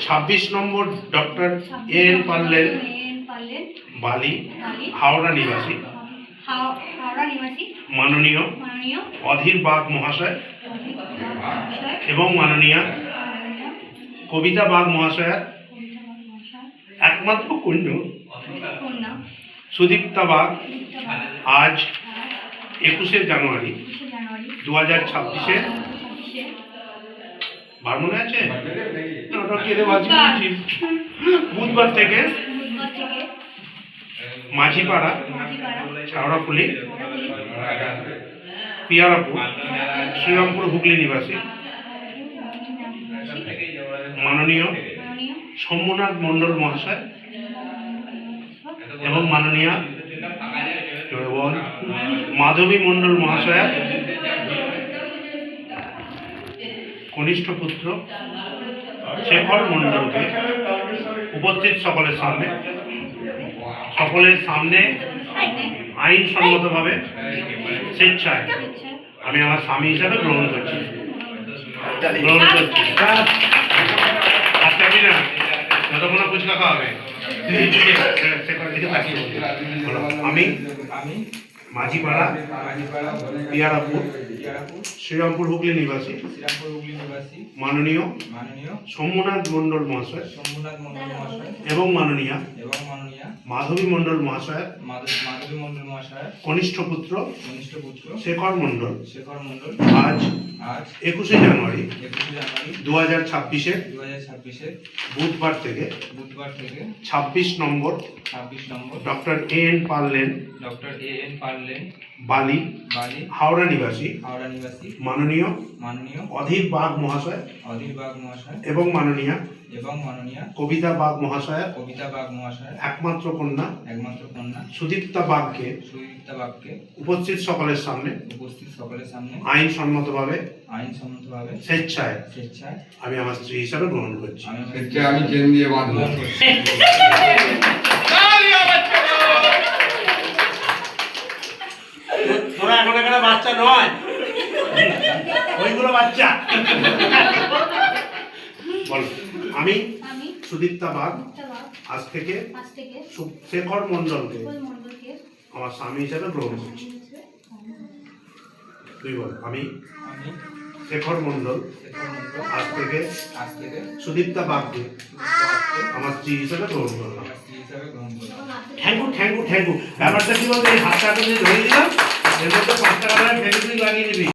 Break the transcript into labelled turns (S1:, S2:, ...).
S1: ছাব্বিশ নম্বর doctor N পারলেন
S2: এন পারলেন
S1: বালি হাওড়া নিবাসী। মাননীয়। অধীর বাগ মহাশয়। এবং মাননীয় কবিতা বাগ
S2: মহাশয়ের
S1: একমাত্র কন্যা।
S2: কন্যা।
S1: সুদীপ্তা বাগ। আজ একুশে জানুয়ারি। দু হাজার ছাব্বিশে। বার মনে আছে। বুধবার। থেকে মাঝিপাড়া ছাওড়াফুলি পিয়ারাপুর শ্রীরামপুর হুগলি নিবাসী। মাননীয় শম্ভুনাথ মণ্ডল মহাশয়। এবং মাননীয় এবং মাধবী মণ্ডল মহাশয়া কনিষ্ঠ পুত্র শেখর মণ্ডলকে উপস্থিত সকলের সামনে। সকলের সামনে আইনসম্মতভাবে স্বেচ্ছায় আমি আমার স্বামী হিসাবে গ্রহণ করছি। গ্রহণ করছি। আমি না যতক্ষণ ফুচকা বলছি। বলো, আমি
S3: আমি
S1: মাঝিপাড়া পিয়ারাপুর শ্রীরামপুর হুগলি নিবাসী মাননীয় সোমনাথ মণ্ডল মহাশয়
S3: শম্ভুনাথ মন্ডল মহাশয়
S1: এবং মাননীয় মাধবী মণ্ডল মহাশয়
S3: মাধব মাধবী মন্ডল মহাশয়
S1: কনিষ্ঠ পুত্র
S3: কনিষ্ঠ পুত্র
S1: শেখর
S3: মন্ডল
S1: আজ
S3: আজ
S1: একুশে জানুয়ারি
S3: একুশে জানুয়ারি
S1: দু হাজার ছাব্বিশে
S3: হাজার ছাব্বিশে
S1: বুধবার থেকে
S3: বুধবার থেকে
S1: ছাব্বিশ নম্বর
S3: ছাব্বিশ নম্বর
S1: ডক্টর এ এন পার্লেন
S3: ডক্টর এ এন পার্লেন
S1: বালি
S3: বালি
S1: হাওড়া নিবাসী
S3: হাওড়া নিবাসী
S1: মাননীয়
S3: মাননীয়
S1: অধীর বাঘ মহাশয়
S3: অধীর বাগ মহাশয়
S1: এবং মাননীয়।
S3: এবং মাননীয়া।
S1: কবিতা বাগ মহাশয়।
S3: কবিতা বাগ মহাশয়।
S1: একমাত্র কন্যা।
S3: একমাত্র কন্যা।
S1: সুদীপ্তা বাগকে
S3: সুদীপ্তা বাগকে
S1: উপস্থিত সকলের সামনে।
S3: উপস্থিত সকলের সামনে।
S1: আইনসম্মতভাবে
S3: আইনসম্মতভাবে।
S1: স্বেচ্ছায়।
S3: স্বেচ্ছায়।
S1: আমি আমার স্ত্রী হিসাবে গ্রহণ করছি।
S3: আমি
S4: চেন দিয়ে বাঁধবো
S1: তোরা এখন এখানে বাচ্চা নয়। ওইগুলো বাচ্চা। বল। আমি সুদীপ্তা বাগ। আজ থেকে
S2: আজ থেকে
S1: সু- শেখর মণ্ডলকে আমার স্বামী হিসাবে গ্রহণ করছি। তুই বল আমি শেখর
S3: মন্ডল
S1: আজ থেকে
S3: আজ থেকে
S1: সুদীপ্তা বাগকে আমার স্ত্রী হিসাবে গ্রহণ করলাম। You thank you thank you ব্যাপারটা কি বলতে এই হাতটা দিয়ে ধরে দিলাম